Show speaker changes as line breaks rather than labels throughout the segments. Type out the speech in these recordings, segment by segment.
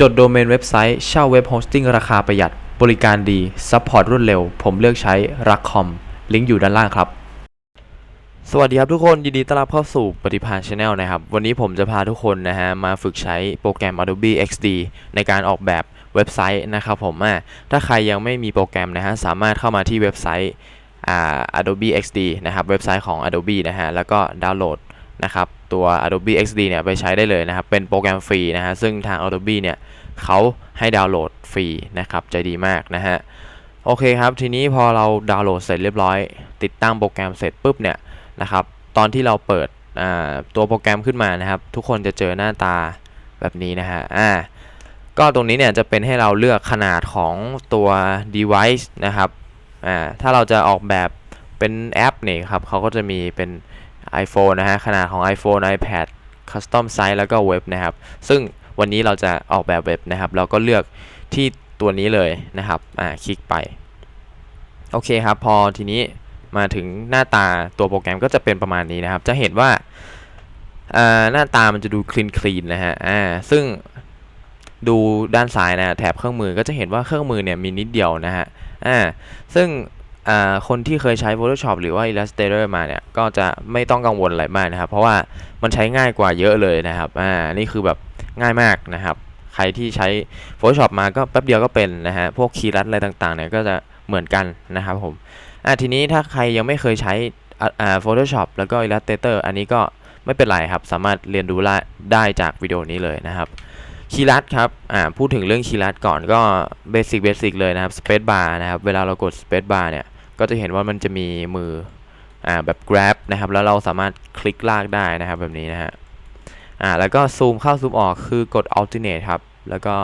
จดโดเมนเว็บไซต์เช่าเว็บโฮสติ้งราคาประหยัด บริการดีซัพพอร์ตรวดเร็ว ผมเลือกใช้รักคอมลิงก์อยู่ด้านล่างครับ สวัสดีครับทุกคนยินดีต้อนรับเข้าสู่ปฏิภาณชาแนลนะครับ วันนี้ผมจะพาทุกคนนะฮะมาฝึกใช้โปรแกรม Adobe XD ในการออกแบบเว็บไซต์นะครับผมอะถ้าใครยังไม่มีโปรแกรมนะฮะสามารถเข้ามาที่เว็บไซต์อ่า Adobe XD นะครับเว็บไซต์ของ Adobe นะฮะแล้วก็ดาวน์โหลด นะครับตัว Adobe XD เนี่ยไปใช้ได้เลยนะครับเป็นโปรแกรมฟรีนะฮะซึ่งทาง Adobe เนี่ยเขาให้ดาวน์โหลดฟรีนะครับใจดีมากนะฮะโอเคครับทีนี้พอเราดาวน์โหลดเสร็จเรียบร้อย ติดตั้งโปรแกรมเสร็จปุ๊บเนี่ยนะครับตอนที่เราเปิดตัวโปรแกรมขึ้นมานะครับ ทุกคนจะเจอหน้าตาแบบนี้นะฮะอ่าก็ตรงนี้เนี่ยจะเป็นให้เราเลือกขนาดของตัว device นะครับอ่าถ้าเราจะออกแบบเป็นแอปเนี่ยครับเขาก็จะมีเป็น iPhone นะฮะ ขนาดของ iPhone iPad Custom Size แล้วก็เว็บนะครับ ซึ่งวันนี้เราจะออกแบบเว็บนะครับ เราก็เลือกที่ตัวนี้เลยนะครับ อ่า คลิกไป โอเคครับ พอทีนี้มาถึงหน้าตาตัวโปรแกรมก็จะเป็นประมาณนี้นะครับ จะเห็นว่าอ่าหน้าตามันจะดูคลีนคลีนนะฮะ อ่า ซึ่งดูด้านซ้ายนะแถบเครื่องมือก็จะเห็นว่าเครื่องมือเนี่ยมีนิดเดียวนะฮะ อ่า ซึ่ง คนที่เคยใช้ Photoshop หรือว่า Illustrator มาเนี่ย ก็จะไม่ต้องกังวลอะไรมากนะครับ เพราะว่ามันใช้ง่ายกว่าเยอะเลยนะครับ อ่า นี่คือแบบง่ายมากนะครับ ใครที่ใช้ Photoshop มาก็แป๊บเดียวก็เป็นนะฮะ พวกคีย์ลัดอะไรต่างๆเนี่ยก็จะเหมือนกันนะครับผม อะทีนี้ถ้าใครยังไม่เคยใช้ อ่า Photoshop แล้วก็ Illustrator อันนี้ก็ไม่เป็นไรครับ สามารถเรียนรู้ได้ได้จากวิดีโอนี้เลยนะครับคีย์ลัดครับ อ่า พูดถึงเรื่องคีย์ลัดก่อนก็เบสิกเบสิกเลยนะครับ Space Bar นะครับ เวลาเรากด Space Bar เนี่ย ก็จะเห็นว่ามันจะมีมืออ่าแบบ grab นะครับ แล้วเราสามารถคลิกลากได้นะครับแบบนี้นะฮะอ่าแล้วก็ซูมเข้าซูมออกคือกด alternate ครับ แล้วก็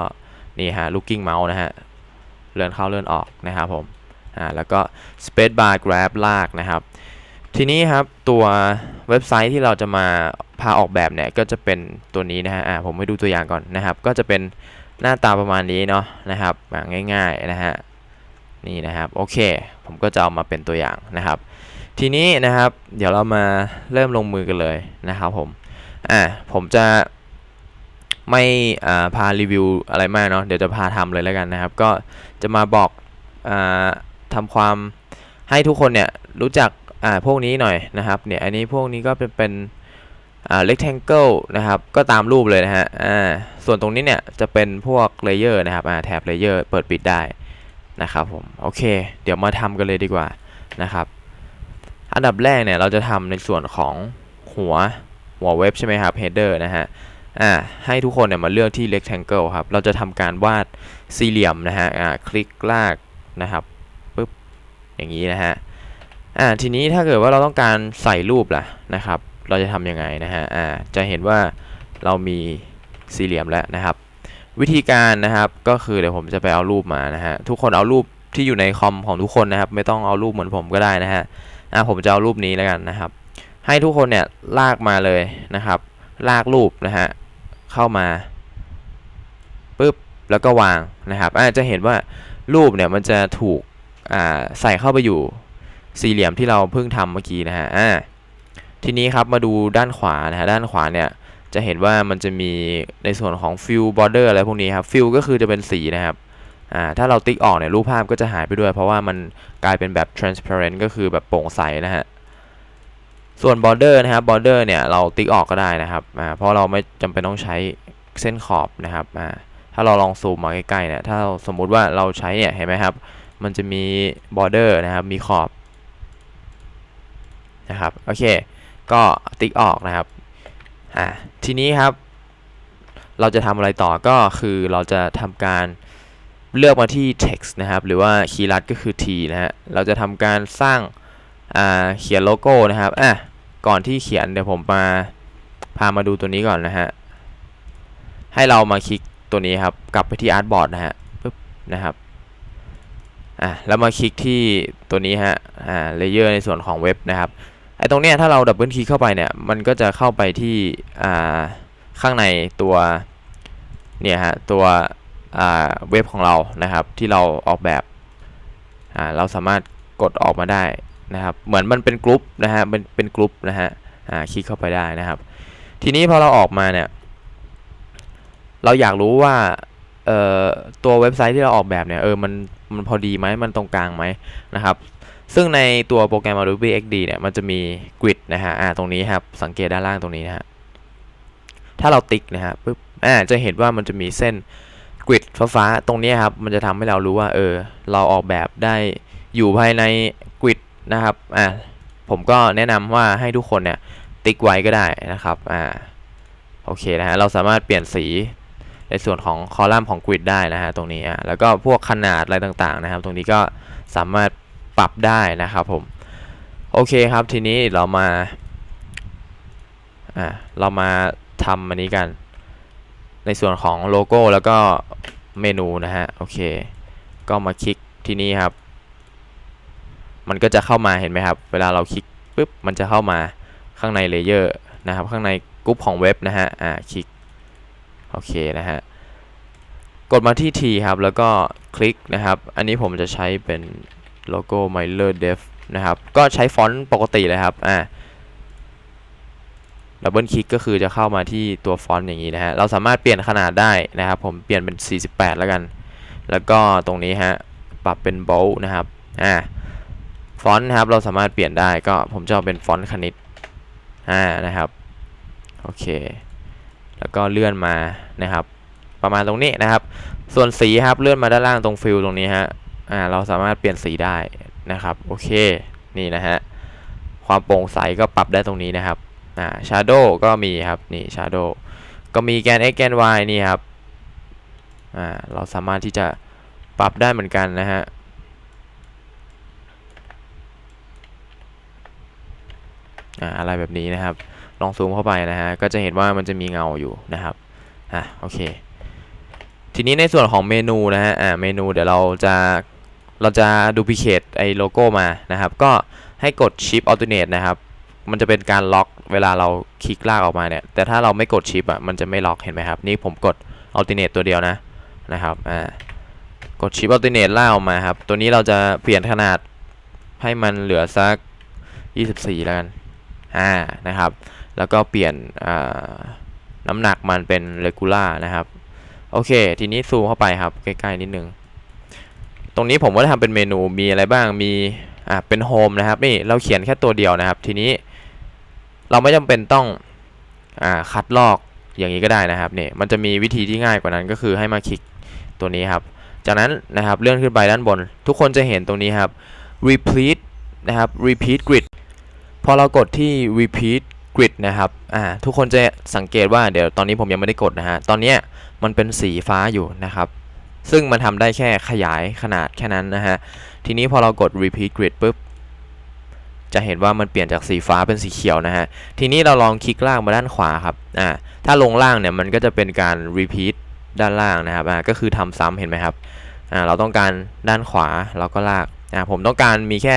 นี่ฮะ looking mouse นะฮะเลื่อนเข้าเลื่อนออกนะครับผมอ่าแล้วก็ space bar grab ลากนะครับ ทีนี้ครับตัวเว็บไซต์ที่เราจะมาพาออกแบบเนี่ยก็จะเป็นตัวนี้นะฮะอ่าผมให้ดูตัวอย่างก่อนนะครับ ก็จะเป็นหน้าตาประมาณนี้เนาะนะครับง่ายๆนะฮะ นี่นะครับโอเค ผมก็จะเอามาเป็นตัวอย่างนะครับ ทีนี้นะครับเดี๋ยวเรามาเริ่มลงมือกันเลยนะครับผมอ่าผมจะไม่อ่าพารีวิวอะไรมากเนาะเดี๋ยวจะพาทำเลยแล้วกันนะครับ ก็จะมาบอกอ่าทำความให้ทุกคนเนี่ยรู้จักอ่าพวกนี้หน่อยนะครับเนี่ยอันนี้พวกนี้ก็เป็นเป็นอ่า rectangle นะครับก็ตามรูปเลยนะฮะอ่าส่วนตรงนี้เนี่ยจะเป็นพวก layer นะครับอ่าแถบ layer เปิดปิดได้ นะครับผมโอเค เดี๋ยวมาทำกันเลยดีกว่านะครับ อันดับแรกเนี่ยเราจะทำในส่วนของหัวหัวเว็บใช่ไหมครับ header นะฮะอ่าให้ทุกคนเนี่ยมาเลือกที่ rectangle ครับ เราจะทำการวาดสี่เหลี่ยมนะฮะอ่าคลิกลากนะครับปึ๊บอย่างนี้นะฮะอ่าทีนี้ถ้าเกิดว่าเราต้องการใส่รูปล่ะนะครับ เราจะทำยังไงนะฮะอ่าจะเห็นว่าเรามีสี่เหลี่ยมแล้วนะครับ วิธีการนะครับก็คือเดี๋ยวผมจะไปเอารูปมานะฮะทุกคนเอารูปที่อยู่ในคอมของทุกคนนะครับ ไม่ต้องเอารูปเหมือนผมก็ได้นะฮะอ่าผมจะเอารูปนี้แล้วกันนะครับ ให้ทุกคนเนี่ยลากมาเลยนะครับ ลากรูปนะฮะเข้ามาปึ๊บแล้วก็วางนะครับอาจจะเห็นว่ารูปเนี่ยมันจะถูกอ่าใส่เข้าไปอยู่สี่เหลี่ยมที่เราเพิ่งทำเมื่อกี้นะฮะอ่าทีนี้ครับมาดูด้านขวานะฮะด้านขวาเนี่ย จะเห็นว่ามันจะมีในส่วนของ fill border อะไรพวกนี้ครับ fill ก็คือจะเป็นสีนะครับอ่าถ้าเราติ๊กออกเนี่ยรูปภาพก็จะหายไปด้วย เพราะว่ามันกลายเป็นแบบ transparent ก็คือแบบโปร่งใสนะฮะส่วน border นะครับ border เนี่ยเราติ๊กออกก็ได้นะครับอ่าเพราะเราไม่จำเป็นต้องใช้เส้นขอบนะครับอ่าถ้าเราลองซูมมาใกล้ๆเนี่ยถ้าเราสมมุติว่าเราใช้เนี่ยเห็นไหมครับ มันจะมี border นะครับมีขอบนะครับโอเค ก็ติ๊กออกนะครับ อ่าทีนี้ครับ เราจะทำอะไรต่อก็คือเราจะทำการเลือกมาที่ text นะครับ หรือว่าคีย์ลัดก็คือ t นะฮะเราจะทำการสร้างอ่าเขียนโลโก้นะครับอะก่อนที่เขียนเดี๋ยวผมมาพามาดูตัวนี้ก่อนนะฮะให้เรามาคลิกตัวนี้ครับ กลับไปที่อาร์ตบอร์ดนะฮะปึ๊บนะครับอะแล้วมาคลิกที่ตัวนี้ฮะอ่าเลเยอร์ในส่วนของเว็บนะครับ ไอ้ตรงเนี้ยถ้าเราดับเบิลคลิกเข้าไปเนี่ยมันก็จะเข้าไปที่อ่าข้างในตัวเนี่ยฮะตัวอ่าเว็บของเรานะครับ ที่เราออกแบบอ่าเราสามารถกดออกมาได้นะครับ เหมือนมันเป็นกลุ่มนะฮะเป็นเป็นกลุ่มนะฮะอ่าคลิกเข้าไปได้นะครับ ทีนี้พอเราออกมาเนี่ยเราอยากรู้ว่าเอ่อตัวเว็บไซต์ที่เราออกแบบเนี่ยเออมันมันพอดีไหมมันตรงกลางไหมนะครับ ซึ่งในตัวโปรแกรม Adobe XD เนี่ยมันจะมี grid นะฮะอ่าตรงนี้ครับสังเกตด้านล่างตรงนี้นะฮะถ้าเราติ๊กนะฮะปุ๊บอ่าจะเห็นว่ามันจะมีเส้น grid ฟ้าๆตรงนี้ครับมันจะทำให้เรารู้ว่าเออเราออกแบบได้อยู่ภายใน grid นะครับอ่าผมก็แนะนำว่าให้ทุกคนเนี่ยติ๊กไว้ก็ได้นะครับอ่าโอเคนะฮะเราสามารถเปลี่ยนสีในส่วนของคอลัมน์ของ grid ได้นะฮะตรงนี้อะแล้วก็พวกขนาดอะไรต่างๆนะครับ ตรงนี้ก็สามารถ ปรับได้นะครับผม โอเคครับทีนี้เรามาอ่าเรามาทำอันนี้กัน ในส่วนของโลโก้แล้วก็เมนูนะฮะโอเค ก็มาคลิกที่นี่ครับ มันก็จะเข้ามาเห็นไหมครับ เวลาเราคลิกปุ๊บมันจะเข้ามาข้างในเลเยอร์นะครับ ข้างในกรุ๊ปของเว็บนะฮะอ่าคลิกโอเคนะฮะกดมาที่ T ครับ แล้วก็คลิกนะครับ อันนี้ผมจะใช้เป็น โลโก้ Myler Dev นะครับ ก็ใช้ฟอนต์ปกติเลยครับ อ่าดับเบิลคลิกก็คือจะเข้ามาที่ตัวฟอนต์อย่างนี้นะฮะ เราสามารถเปลี่ยนขนาดได้นะครับ ผมเปลี่ยนเป็น 48 แล้วกัน แล้วก็ตรงนี้ฮะ ปรับเป็น bold นะครับ อ่า ฟอนต์นะครับ เราสามารถเปลี่ยนได้ ก็ผมจะเอาเป็นฟอนต์คณิต อ่า นะครับ โอเค แล้วก็เลื่อนมานะครับ ประมาณตรงนี้นะครับ ส่วนสีครับ เลื่อนมาด้านล่างตรงฟิลตรงนี้ฮะ อ่าเราสามารถเปลี่ยนสีได้นะครับโอเคนี่นะฮะความโปร่งใสก็ปรับได้ตรงนี้นะครับอ่า shadow ก็มีครับนี่ shadow ก็มีแกน x แกน y นี่ครับอ่าเราสามารถที่จะปรับได้เหมือนกันนะฮะอ่าอะไรแบบนี้นะครับ ลองซูมเข้าไปนะฮะก็จะเห็นว่ามันจะมีเงาอยู่นะครับอะโอเค ทีนี้ในส่วนของเมนูนะฮะอ่าเมนูเดี๋ยวเราจะ เราจะดูพิเคตไอ้โลโก้มานะครับ ก็ให้กด Shift Alternate นะครับ มันจะเป็นการล็อกเวลาเราคลิกลากออกมาเนี่ย แต่ถ้าเราไม่กด Shift อะมันจะไม่ล็อกเห็นไหมครับ นี่ผมกด Alternate ตัวเดียวนะนะครับอ่ากด Shift Alternate ลากออกมาครับ ตัวนี้เราจะเปลี่ยนขนาดให้มันเหลือสัก 24 แล้วกันอ่านะครับ แล้วก็เปลี่ยนอ่าน้ำหนักมันเป็น regular นะครับ โอเค ทีนี้ซูมเข้าไปครับ ใกล้ ๆ นิดนึง รงนี้ผมก็ทำเป็นเมนูมีอะไรบ้างมีอ่าเป็นโฮมนะครับนี่เราเขียนแค่ตัวเดียวนะครับ ทีนี้เราไม่จำเป็นต้องอ่าคัดลอกอย่างนี้ก็ได้นะครับเนี่ยมันจะมีวิธีที่ง่ายกว่านั้นก็คือให้มาคลิกตัวนี้ครับ จากนั้นนะครับเลื่อนขึ้นไปด้านบน ทุกคนจะเห็นตรงนี้ครับ repeat นะครับ repeat grid พอเรากดที่ repeat grid นะครับอ่าทุกคนจะสังเกตว่าเดี๋ยวตอนนี้ผมยังไม่ได้กดนะฮะตอนนี้มันเป็นสีฟ้าอยู่นะครับ ซึ่งมันทำได้แค่ขยายขนาดแค่นั้นนะฮะ ทีนี้พอเรากด repeat grid ปุ๊บ จะเห็นว่ามันเปลี่ยนจากสีฟ้าเป็นสีเขียวนะฮะ ทีนี้เราลองคลิกล่างมาด้านขวาครับ อ่า ถ้าลงล่างเนี่ยมันก็จะเป็นการ repeat ด้านล่างนะครับ อ่า ก็คือทำซ้ำเห็นไหมครับ อ่า เราต้องการด้านขวาเราก็ลาก อ่า ผมต้องการมีแค่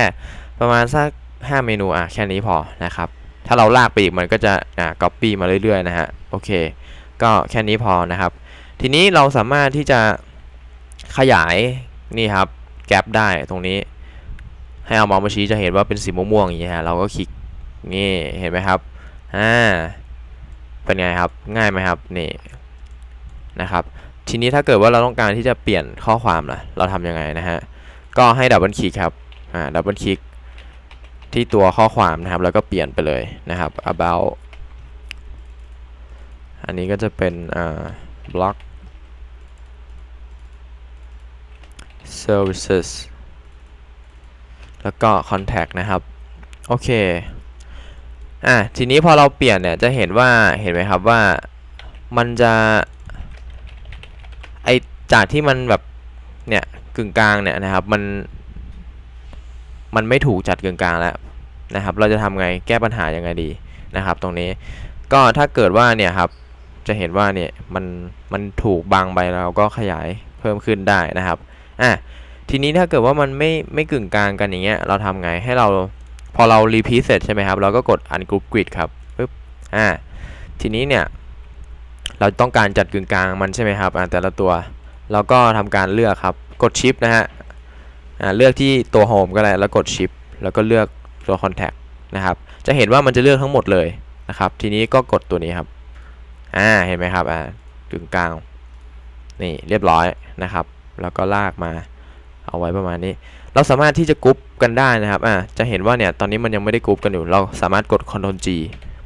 ประมาณสัก 5 เมนู อะ แค่นี้พอนะครับ ถ้าเราลากไปอีกมันก็จะ อ่า copy มาเรื่อยๆนะฮะ โอเค ก็แค่นี้พอนะครับ ทีนี้เราสามารถที่จะ ขยายนี่ครับแกลบได้ตรงนี้ ให้เอาเมาส์มาชี้จะเห็นว่าเป็นสีม่วงๆอย่างนี้ฮะเราก็คลิกนี่เห็นไหมครับอ่าเป็นไงครับง่ายไหมครับนี่นะครับทีนี้ถ้าเกิดว่าเราต้องการที่จะเปลี่ยนข้อความล่ะเราทำยังไงนะฮะก็ให้ดับเบิลคลิกครับอ่าดับเบิลคลิกที่ตัวข้อความนะครับแล้วก็เปลี่ยนไปเลยนะครับ about อันนี้ก็จะเป็นอ่า block services แล้วก็ contact นะครับ โอเค อะ ทีนี้พอเราเปลี่ยนเนี่ย จะเห็นว่า เห็นไหมครับว่า มันจะ ไอจากที่มันแบบ เนี่ย กึ่งกลางเนี่ยนะครับ มัน มันไม่ถูกจัดกึ่งกลางแล้วนะครับ เราจะทำไง แก้ปัญหายังไงดีนะครับ ตรงนี้ ก็ถ้าเกิดว่าเนี่ยครับ จะเห็นว่าเนี่ย มัน มันถูกบังไปเราก็ขยายเพิ่มขึ้นได้นะครับ อะทีนี้ถ้าเกิดว่ามันไม่ไม่กึ่งกลางกันอย่างเงี้ยเราทำไงให้เราพอเรารีพีเสร็จใช่ไหมครับ เราก็กด ungroup grid ครับปึ๊บอ่าทีนี้เนี่ย เราต้องการจัดกึ่งกลางมันใช่ไหมครับอ่าแต่ละตัวเราก็ทำการเลือกครับกด shift นะฮะอ่าเลือกที่ตัว home ก็ได้แล้วกด shift แล้วก็เลือกตัว contact นะครับจะเห็นว่ามันจะเลือกทั้งหมดเลยนะครับ ทีนี้ก็กดตัวนี้ครับอ่าเห็นไหมครับอ่ากึ่งกลางนี่เรียบร้อยนะครับ แล้วก็ลากมาเอาไว้ประมาณนี้ เราสามารถที่จะกรุ๊ปกันได้นะครับอ่าจะเห็นว่าเนี่ยตอนนี้มันยังไม่ได้กรุ๊ปกันอยู่ เราสามารถกด Ctrl G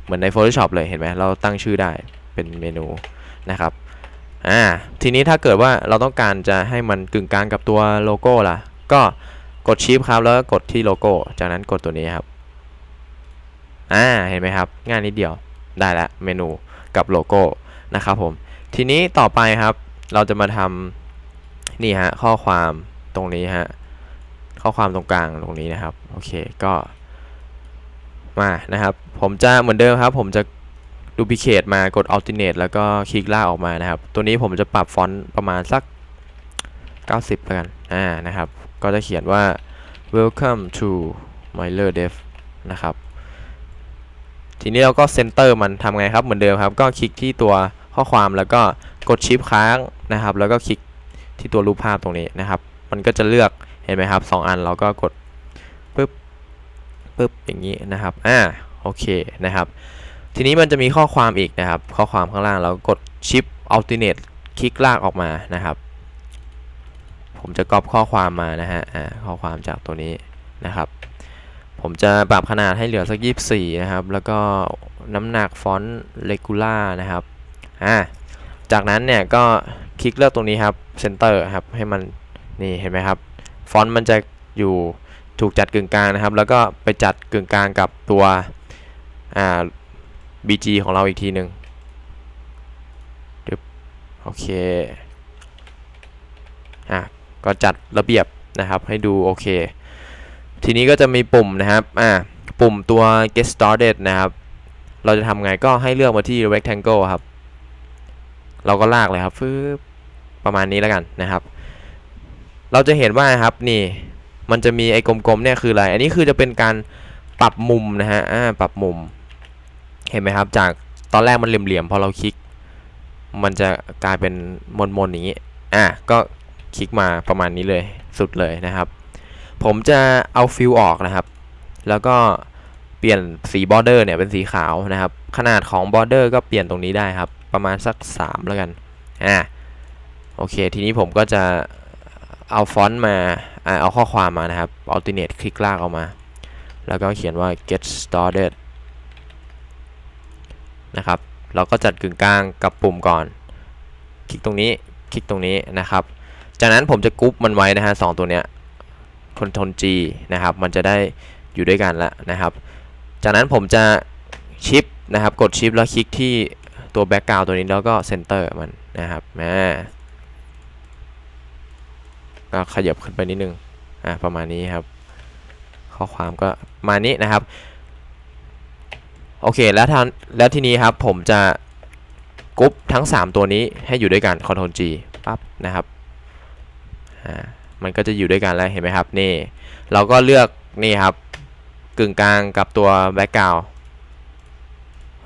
เหมือนใน Photoshop เลยเห็นไหมเราตั้งชื่อได้เป็นเมนูนะครับอ่าทีนี้ถ้าเกิดว่าเราต้องการจะให้มันกึ่งกลางกับตัวโลโก้ล่ะ ก็กดชิปครับแล้วก็กดที่โลโก้ จากนั้นกดตัวนี้ครับอ่าเห็นไหมครับ ง่ายนิดเดียวได้ล้วเมนูกับโลโก้นะครับผมทีนี้ต่อไปครับเราจะมาทำ นี่ฮะข้อความตรงนี้ฮะข้อความตรงกลางตรงนี้นะครับโอเคก็มานะครับ ผมจะเหมือนเดิมครับ ผมจะดูพิเคตมากด alternate แล้วก็คลิกลากออกมานะครับ ตัวนี้ผมจะปรับฟอนต์ประมาณสัก 90แล้วกันอ่านะครับ ก็จะเขียนว่า welcome to Mailer Dev นะครับ ทีนี้เราก็เซนเตอร์มันทำไงครับเหมือนเดิมครับ ก็คลิกที่ตัวข้อความแล้วก็กดชิปค้างนะครับ แล้วก็คลิก ที่ตัวรูปภาพตรงนี้นะครับ มันก็จะเลือกเห็นไหมครับสองอันเราก็กดปึ๊บปึ๊บอย่างนี้นะครับอ่าโอเคนะครับ ทีนี้มันจะมีข้อความอีกนะครับ ข้อความข้างล่างเรากดชิป alternate คลิกลากออกมานะครับ ผมจะก๊อปข้อความมานะฮะอ่าข้อความจากตัวนี้นะครับผมจะปรับขนาดให้เหลือสัก 24 นะครับ แล้วก็น้ำหนักฟอนต์เลกูล่านะครับ อ่า จากนั้นเนี่ยก็ คลิกเลือกตรงนี้ครับเซนเตอร์ครับให้มันนี่เห็นไหมครับฟอนต์มันจะอยู่ถูกจัดกึ่งกลางนะครับ แล้วก็ไปจัดกึ่งกลางกับตัวอ่า BG ของเราอีกทีหนึ่งดึบโอเคอะก็จัดระเบียบนะครับให้ดูโอเค ทีนี้ก็จะมีปุ่มนะครับอ่าปุ่มตัว get started นะครับ เราจะทำไงก็ให้เลือกมาที่ rectangle ครับ เราก็ลากเลยครับฟึบ ประมาณนี้แล้วกันนะครับ เราจะเห็นว่าครับนี่มันจะมีไอ้กลมๆเนี่ยคืออะไร อันนี้คือจะเป็นการปรับมุมนะฮะอ่าปรับมุม เห็นไหมครับ จากตอนแรกมันเหลี่ยมๆพอเราคลิก มันจะกลายเป็นมนๆอย่างนี้อะก็คลิกมาประมาณนี้เลยสุดเลยนะครับ ผมจะเอาฟิลออกนะครับ แล้วก็เปลี่ยนสีบอร์เดอร์เนี่ยเป็นสีขาวนะครับ ขนาดของบอร์เดอร์ก็เปลี่ยนตรงนี้ได้ครับ ประมาณสัก 3 แล้วกัน อ่า โอเค ทีนี้ผมก็จะเอาฟอนต์มาเอาข้อความมานะครับ alternate คลิกลากออกมา แล้วก็เขียนว่า get started นะครับ เราก็จัดกึ่งกลางกับปุ่มก่อน คลิกตรงนี้ คลิกตรงนี้นะครับ จากนั้นผมจะกรุ๊ปมันไว้นะฮะสองตัวเนี้ย Ctrl G นะครับ มันจะได้อยู่ด้วยกันแล้วนะครับ จากนั้นผมจะชิปนะครับ กดชิปแล้วคลิกที่ตัว Background ตัวนี้แล้วก็ Center มันนะครับมา ก็ขยับขึ้นไปนิดนึงอะประมาณนี้ครับ ข้อความก็มานี้นะครับ โอเคแล้วทางแล้วทีนี้ครับผมจะกรุ๊ปทั้ง 3 ตัวนี้ให้อยู่ด้วยกัน Ctrl G ปั๊บนะครับอ่ามันก็จะอยู่ด้วยกันแล้วเห็นไหมครับนี่ เราก็เลือกนี่ครับกึ่งกลางกับตัวแบ็กกราว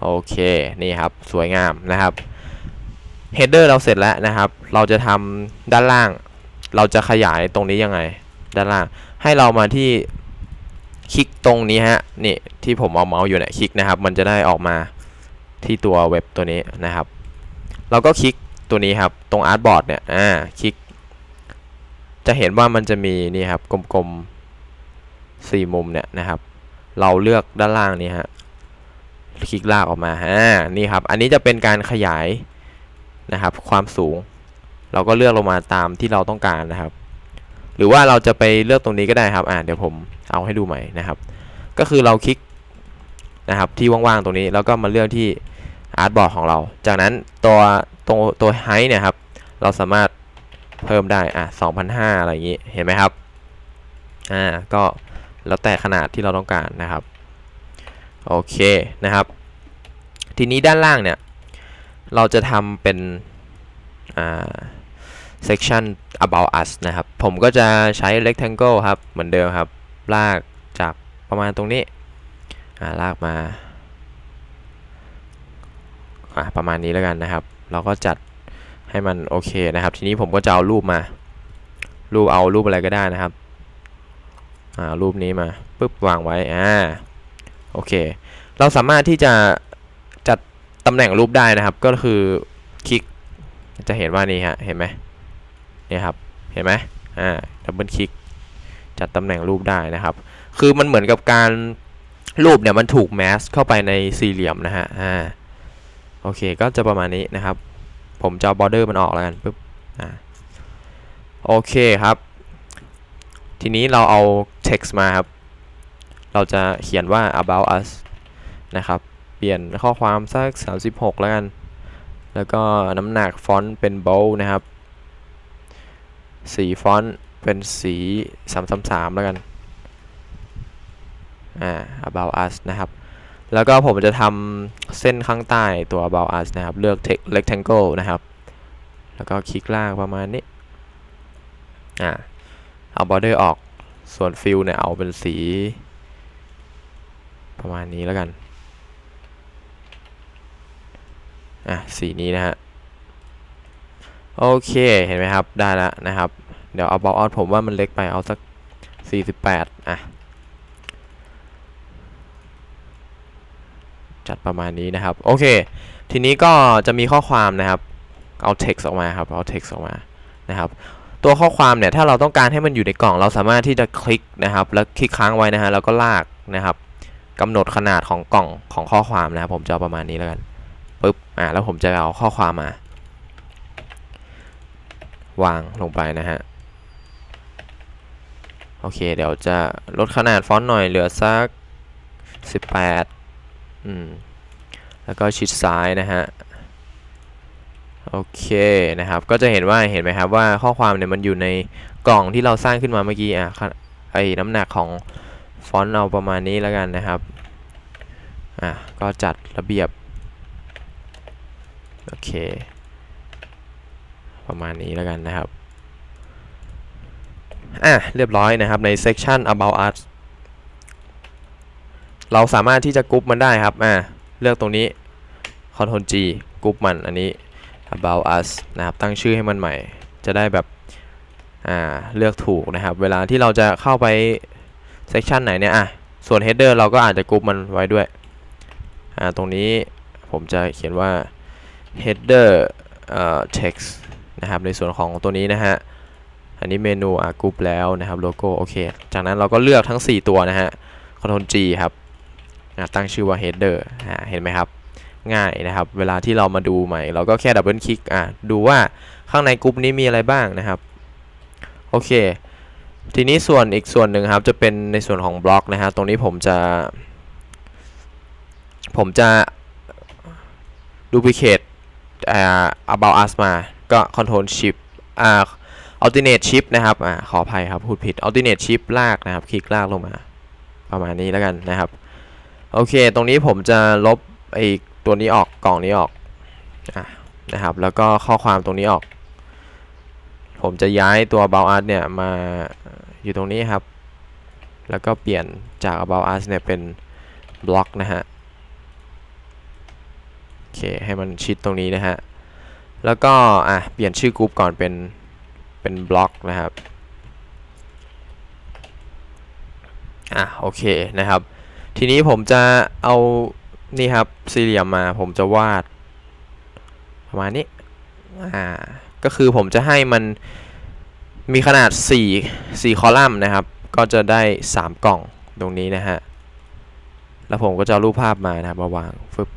โอเคนี่ครับสวยงามนะครับเฮดเดอร์เราเสร็จแล้วนะครับ เราจะทำด้านล่าง เราจะขยายตรงนี้ยังไง ด้านล่าง ให้เรามาที่คลิกตรงนี้ฮะ นี่ที่ผมเอาเมาส์อยู่เนี่ยคลิกนะครับ มันจะได้ออกมาที่ตัวเว็บตัวนี้นะครับ เราก็คลิกตัวนี้ครับ ตรงอาร์ตบอร์ดเนี่ย อ่า คลิก จะเห็นว่ามันจะมีนี่ครับ กลมๆสี่มุมเนี่ยนะครับ เราเลือกด้านล่างนี้ฮะ คลิกลากออกมา อ่า นี่ครับ อันนี้จะเป็นการขยายนะครับ ความสูง เราก็เลือกลงมาตามที่เราต้องการนะครับ หรือว่าเราจะไปเลือกตรงนี้ก็ได้ครับอ่าเดี๋ยวผมเอาให้ดูใหม่นะครับ ก็คือเราคลิกนะครับที่ว่างๆตรงนี้แล้วก็มาเลือกที่อาร์ตบอร์ดของเรา จากนั้นตัวตัวตัวไฮเนี่ยครับเราสามารถเพิ่มได้อะ2,500อะไรอย่างนี้เห็นไหมครับอ่าก็แล้วแต่ขนาดที่เราต้องการนะครับโอเคนะครับ ทีนี้ด้านล่างเนี่ย เราจะทำเป็นอ่า section about us นะครับ ผมก็จะใช้ rectangle ครับ เหมือนเดิมครับ ลากจากประมาณตรงนี้าลากมาาประมาณนี้แล้วกันนะครับ เราก็จัดให้มันโอเคนะครับ ทีนี้ผมก็จะเอารูปมา รูปเอารูปอะไรก็ได้นะครับรูปนี้มาปุ๊บวางไว้อ่าโอเค เราสามารถที่จะจัดตำแหน่งรูปได้นะครับ ก็คือคลิกจะเห็นว่านี่ฮะเห็นไหม นี่ยครับเห็นไหมอ่าดับเบิลคลิกจัดตำแหน่งรูปได้นะครับ คือมันเหมือนกับการรูปเนี่ยมันถูกแมสเข้าไปในสี่เหลี่ยมนะฮะอ่าโอเคก็จะประมาณนี้นะครับ ผมจะบอร์เดอร์มันออกแล้วกันปุ๊บอ่าโอเคครับ ทีนี้เราเอา text มาครับ เราจะเขียนว่า about us นะครับ เปลี่ยนข้อความสัก 36 แล้วกัน แล้วก็น้ำหนักฟอนต์เป็น bold นะครับ สีฟอนต์เป็นสี333แล้วกัน อ่า about us นะครับ แล้วก็ผมจะทำเส้นข้างใต้ตัว about us นะครับ เลือก rectangle นะครับ แล้วก็คลิกลากประมาณนี้ อ่า เอา border ออก ส่วน fill เนี่ย เอาเป็นสี ประมาณนี้แล้วกัน อะ สีนี้นะฮะ โอเคเห็นไหมครับได้แล้วนะครับ เดี๋ยวเอา about out ผมว่ามันเล็กไปเอาสัก 48 อะ จัดประมาณนี้นะครับ โอเค ทีนี้ก็จะมีข้อความนะครับ เอา text ออกมาครับ เอา text ออกมานะครับ ตัวข้อความเนี่ย ถ้าเราต้องการให้มันอยู่ในกล่อง เราสามารถที่จะคลิกนะครับ แล้วคลิกค้างไว้นะฮะแล้วก็ลากนะครับกำหนดขนาดของกล่องของข้อความนะครับ ผมจะเอาประมาณนี้แล้วกันปึ๊บอ่าแล้วผมจะเอาข้อความมา วางลงไปนะฮะ โอเค เดี๋ยวจะลดขนาดฟอนต์หน่อยเหลือสัก 18 อืม แล้วก็ชิดซ้ายนะฮะ โอเคนะครับ ก็จะเห็นว่าเห็นไหมครับว่าข้อความเนี่ยมันอยู่ในกล่องที่เราสร้างขึ้นมาเมื่อกี้อะไอ้น้ำหนักของฟอนต์เอาประมาณนี้แล้วกันนะครับ อะ ก็จัดระเบียบ โอเค ประมาณนี้แล้วกันนะครับอะเรียบร้อยนะครับใน section about us เราสามารถที่จะกรุ๊ปมันได้ครับอะเลือกตรงนี้ Ctrl G กรุ๊ปมันอันนี้ about us นะครับตั้งชื่อให้มันใหม่ จะได้แบบอ่าเลือกถูกนะครับ เวลาที่เราจะเข้าไป section ไหนเนี่ยอะส่วน header เราก็อาจจะกรุ๊ปมันไว้ด้วยอ่าตรงนี้ผมจะเขียนว่า header เอ่อ text นะครับในส่วนของตัวนี้นะฮะอันนี้เมนูอะกรุ๊ปแล้วนะครับโลโก้โอเค จากนั้นเราก็เลือกทั้ง 4 ตัวนะฮะ Ctrl G ครับอะตั้งชื่อว่า header อ่าเห็นไหมครับ ง่ายนะครับ เวลาที่เรามาดูใหม่ เราก็แค่ดับเบิลคลิกอะดูว่าข้างในกรุ๊ปนี้มีอะไรบ้างนะครับ โอเค ทีนี้ส่วนอีกส่วนหนึ่งครับ จะเป็นในส่วนของบล็อกนะฮะตรงนี้ผมจะ ผมจะ duplicate อ่า about us มา ก็ control shift อ่า alternate shift นะครับอ่าขออภัยครับพูดผิด alternate shift ลากนะครับ คลิกลากลงมา ประมาณนี้แล้วกันนะครับ โอเค ตรงนี้ผมจะลบไอ้ตัวนี้ออกกล่องนี้ออกอะนะครับ แล้วก็ข้อความตรงนี้ออก ผมจะย้ายตัว about us เนี่ยมาอยู่ตรงนี้ครับ แล้วก็เปลี่ยนจาก about us เนี่ยเป็นบล็อกนะฮะ โอเค ให้มันชิดตรงนี้นะฮะ แล้วก็อะเปลี่ยนชื่อกรุ๊ปก่อนเป็นเป็นบล็อกนะครับ อะโอเคนะครับ ทีนี้ผมจะเอานี่ครับสี่เหลี่ยมมาผมจะวาดประมาณนี้ อ่า ก็คือผมจะให้มันมีขนาด 4 4 คอลัมน์นะครับ ก็จะได้ 3 กล่องตรงนี้นะฮะ แล้วผมก็จะรูปภาพมานะครับมาวางฟึบ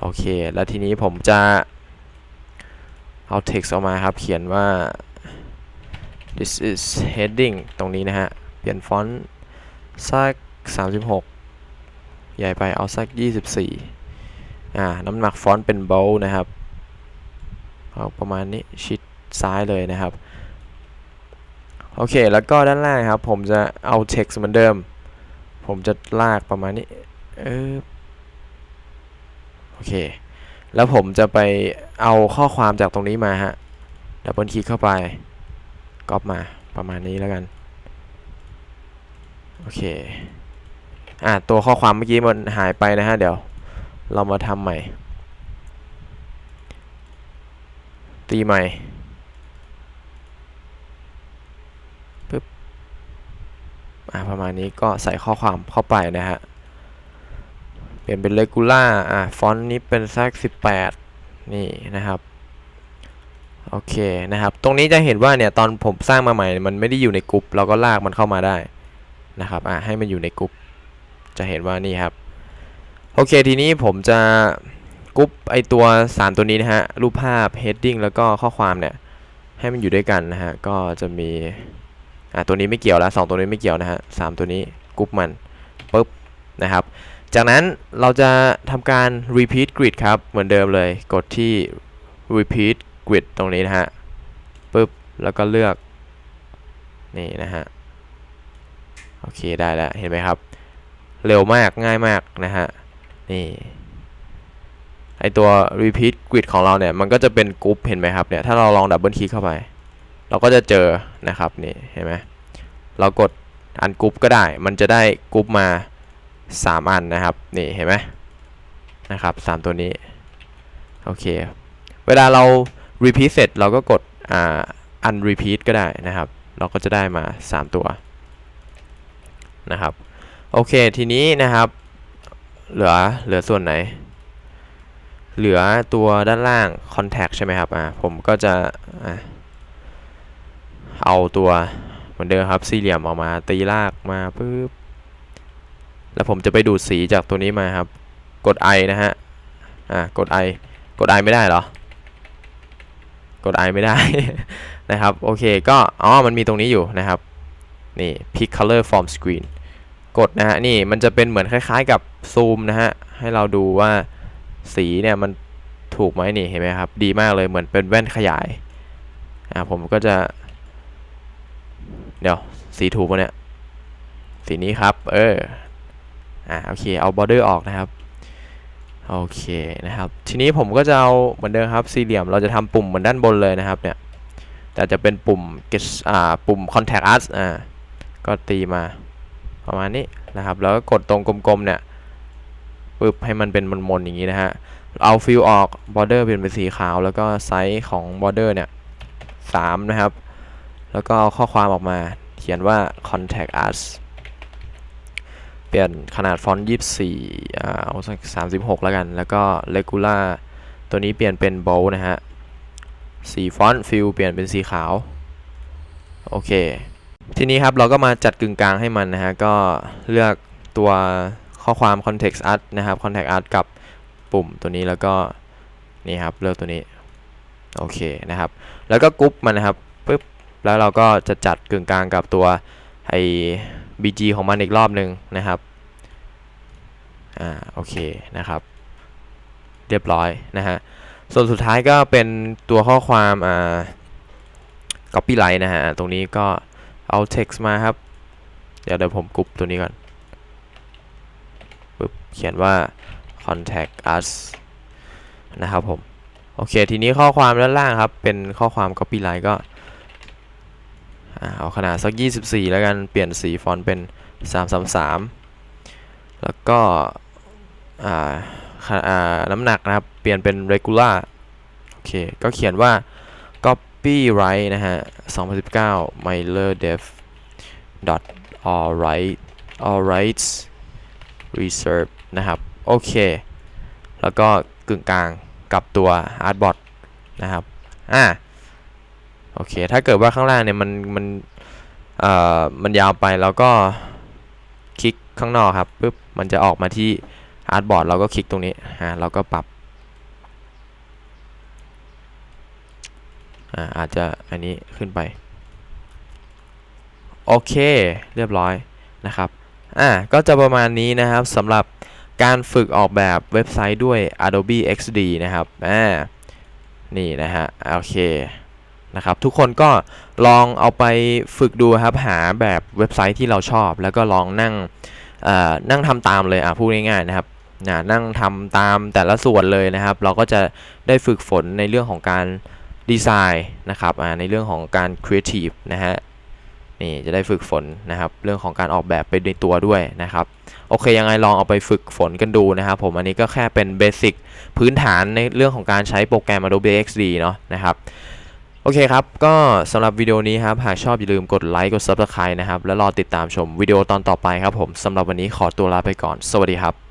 โอเค แล้วทีนี้ผมจะ เอา text ออกมาครับ เขียนว่า this is heading ตรงนี้นะฮะ เปลี่ยนฟอนต์สัก 36 ใหญ่ไปเอาสัก 24 อ่า น้ำหนักฟอนต์เป็น bold นะครับ เอาประมาณนี้ ชิดซ้ายเลยนะครับ โอเค แล้วก็ด้านล่างครับ ผมจะเอา text เหมือนเดิม ผมจะลากประมาณนี้ เออโอเค แล้วผมจะไปเอาข้อความจากตรงนี้มาฮะดับเบิลคลิกเข้าไปก๊อปมาประมาณนี้แล้วกัน โอเค อะตัวข้อความเมื่อกี้มันหายไปนะฮะ เดี๋ยวเรามาทำใหม่ ตีใหม่ปึ๊บ อะประมาณนี้ก็ใส่ข้อความเข้าไปนะฮะ เปลี่ยนเป็น regular อะฟอนต์นี้เป็นสัก18 นี่นะครับ โอเคนะครับ ตรงนี้จะเห็นว่าเนี่ยตอนผมสร้างมาใหม่ มันไม่ได้อยู่ในกรุ๊ปเราก็ลากมันเข้ามาได้นะครับอะให้มันอยู่ในกรุ๊ปจะเห็นว่านี่ครับ โอเคทีนี้ผมจะกรุ๊ปไอตัว 3 ตัวนี้นะฮะ รูปภาพ heading แล้วก็ข้อความเนี่ย ให้มันอยู่ด้วยกันนะฮะ ก็จะมี อะตัวนี้ไม่เกี่ยวแล้วสองตัวนี้ไม่เกี่ยวนะฮะสามตัวนี้กรุ๊ปมันปุ๊บนะครับ จากนั้นเราจะทำการ repeat grid ครับ เหมือนเดิมเลย กดที่ repeat grid ตรงนี้นะฮะปุ๊บ แล้วก็เลือก นี่นะฮะ โอเค ได้แล้ว เห็นไหมครับ เร็วมาก ง่ายมากนะฮะ นี่ ไอตัว repeat grid ของเราเนี่ย มันก็จะเป็นกรุ๊ป เห็นไหมครับ เนี่ย ถ้าเราลองดับเบิลคลิกเข้าไป เราก็จะเจอนะครับ นี่ เห็นไหม เรากดอันกรุ๊ปก็ได้ มันจะได้กรุ๊ปมา 3 อันนะครับนี่เห็นไหมนะครับ3ตัวนี้โอเคเวลาเรา repeat เสร็จเราก็กดอ่า unrepeat ก็ได้นะครับ เราก็จะได้มา 3 ตัวนะครับโอเคทีนี้นะครับเหลือเหลือส่วนไหน เหลือตัวด้านล่าง contact ใช่ไหมครับอ่าผมก็จะอเอาตัวเหมือนเดิมครับสี่เหลี่ยมออกมาตีลากมาปุ๊บ แล้วผมจะไปดูดสีจากตัวนี้มาครับ กด I นะฮะ อ่ากด I กด I ไม่ได้เหรอ กด I ไม่ได้ นะครับ โอเค ก็อ๋อ มันมีตรงนี้อยู่นะครับ นี่ pick color from screen กดนะฮะ นี่ มันจะเป็นเหมือนคล้ายๆกับซูมนะฮะ ให้เราดูว่าสีเนี่ยมันถูกไหมนี่ เห็นไหมครับ ดีมากเลย เหมือนเป็นแว่นขยาย อ่า ผมก็จะ เดี๋ยว สีถูกปะเนี่ย สีนี้ครับ เออ อ่าโอเคเอาบอร์เดอร์ออกนะครับโอเคนะครับทีนี้ผมก็จะเอาเหมือนเดิมครับสี่เหลี่ยมเราจะทำปุ่มเหมือนด้านบนเลยนะครับเนี่ยแต่จะเป็นปุ่ม get อ่าปุ่ม contact us อ่าก็ตีมาประมาณนี้นะครับแล้วก็กดตรงกลมๆเนี่ยปึ๊บให้มันเป็นมนๆอย่างนี้นะฮะเอาฟิลออก border เปลี่ยนเป็นสีขาว แล้วก็ไซส์ของ border เนี่ยสามนะครับ แล้วก็เอาข้อความออกมาเขียนว่า contact us ลี่ยนขนาดฟอนต์24อ่าเอาสัก36แล้วกัน แล้วก็ regular ตัวนี้เปลี่ยนเป็น bold นะฮะ สีฟอนต์ฟิลเปลี่ยนเป็นสีขาว โอเค ทีนี้ครับเราก็มาจัดกึ่งกลางให้มันนะฮะ ก็เลือกตัวข้อความ context art นะครับ context art กับปุ่มตัวนี้แล้วก็ นี่ครับ เลือกตัวนี้ โอเคนะครับ แล้วก็กรุ๊ปมันนะครับปึ๊บแล้วเราก็จะจัดกึ่งกลางกับตัวไอ bg ของมันอีกรอบหนึ่งนะครับ อ่า โอเคนะครับ เรียบร้อยนะฮะ ส่วนสุดท้ายก็เป็นตัวข้อความ อ่า copyright นะฮะ ตรงนี้ก็เอา text มาครับ เดี๋ยวเดี๋ยวผมกรุ๊ปตัวนี้ก่อนปึ๊บเขียนว่า contact us นะครับผม โอเค ทีนี้ข้อความด้านล่างครับ เป็นข้อความ copyright ก็ เอาขนาดสัก 24 แล้วกันเปลี่ยนสีฟอนต์เป็น 333 แล้วก็ขนาน้ำหนักนะครับ เปลี่ยนเป็น regular โอเค ก็เขียนว่า copyright นะฮะ 2019 Mailer Dev dot alright alright reserve นะครับ โอเค แล้วก็กึ่งกลางกับตัว artboard นะครับ อ่า โอเค ถ้าเกิดว่าข้างล่างเนี่ยมันมันเอ่อมันยาวไปแล้วก็คลิกข้างนอกครับปุ๊บมันจะออกมาที่อาร์ตบอร์ดเราก็คลิกตรงนี้ฮะเราก็ปรับอ่าอาจจะอันนี้ขึ้นไป โอเคเรียบร้อยนะครับอ่าก็จะประมาณนี้นะครับสำหรับการฝึกออกแบบเว็บไซต์ด้วย Adobe XD นะครับอ่านี่นะฮะโอเค นะครับ ทุกคนก็ลองเอาไปฝึกดูครับ หาแบบเว็บไซต์ที่เราชอบ แล้วก็ลองนั่งนั่งทำตามเลยอะพูดง่ายๆนะครับนะนั่งทำตามแต่ละส่วนเลยนะครับ เราก็จะได้ฝึกฝนในเรื่องของการดีไซน์นะครับในเรื่องของการครีเอทีฟนะฮะนี่จะได้ฝึกฝนนะครับ เรื่องของการออกแบบไปในตัวด้วยนะครับ โอเคยังไงลองเอาไปฝึกฝนกันดูนะครับผมอันนี้ก็แค่เป็นเบสิกพื้นฐานในเรื่องของการใช้โปรแกรม Adobe XD เนาะนะครับ โอเคครับ ก็สำหรับวิดีโอนี้ครับ หากชอบอย่าลืมกดไลค์ กด Subscribe นะครับ และรอติดตามชมวิดีโอตอนต่อไปครับผมสำหรับวันนี้ขอตัวลาไปก่อน สวัสดีครับ